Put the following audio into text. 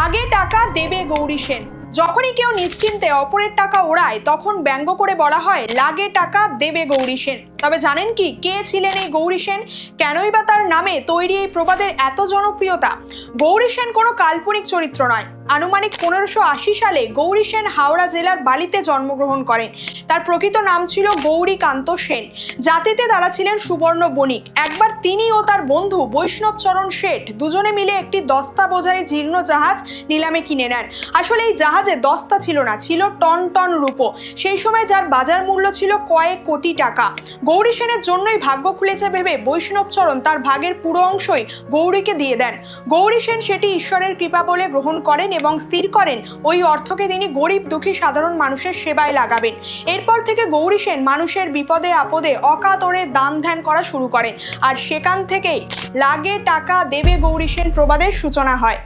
লাগে টাকা দেবে গৌরী সেন। যখনই কেউ নিশ্চিন্তে অপরের টাকা ওড়ায়, তখন ব্যঙ্গ করে বলা হয়, লাগে টাকা দেবে গৌরী সেন। তবে জানেন কি, কে ছিলেন এই গৌরী সেন? কেনই বা তার নামে তৈরি এই প্রবাদের এত জনপ্রিয়তা? গৌরী সেন কোনো কাল্পনিক চরিত্র নয়। আনুমানিক পনেরোশো আশি সালে গৌরী সেন হাওড়া জেলার বালিতে জন্মগ্রহণ করেন। তার প্রকৃত নাম ছিল গৌরীকান্ত সেন। জাতিতে তারা ছিলেন সুবর্ণ বণিক। একবার তিনি ও তার বন্ধু বৈষ্ণবচরণ শেঠ দুজনে মিলে একটি দস্তা বোঝাই জীর্ণ জাহাজ নিলামে কিনে নেন। আসলে এই জাহাজে দস্তা ছিল না, ছিল টন টন রূপো। সেই সময় যার বাজার মূল্য ছিল কয়েক কোটি টাকা। গৌরী সেনের জন্যই ভাগ্য খুলেছে ভেবে বৈষ্ণব চরণ তার ভাগের পুরো অংশই গৌরীকে দিয়ে দেন। গৌরী সেন সেটি ঈশ্বরের কৃপা বলে গ্রহণ করেন এবং স্থির করেন। ওই অর্থকে তিনি গরিব, দুঃখী, সাধারণ মানুষের সেবায় লাগাবেন। এরপর থেকে গৌরী সেন মানুষের বিপদে, আপদে, অকাতরে দান ধ্যান করা শুরু করেন। আর সেখান থেকেই লাগে টাকা দেবে গৌরী সেন প্রবাদের সূচনা হয়।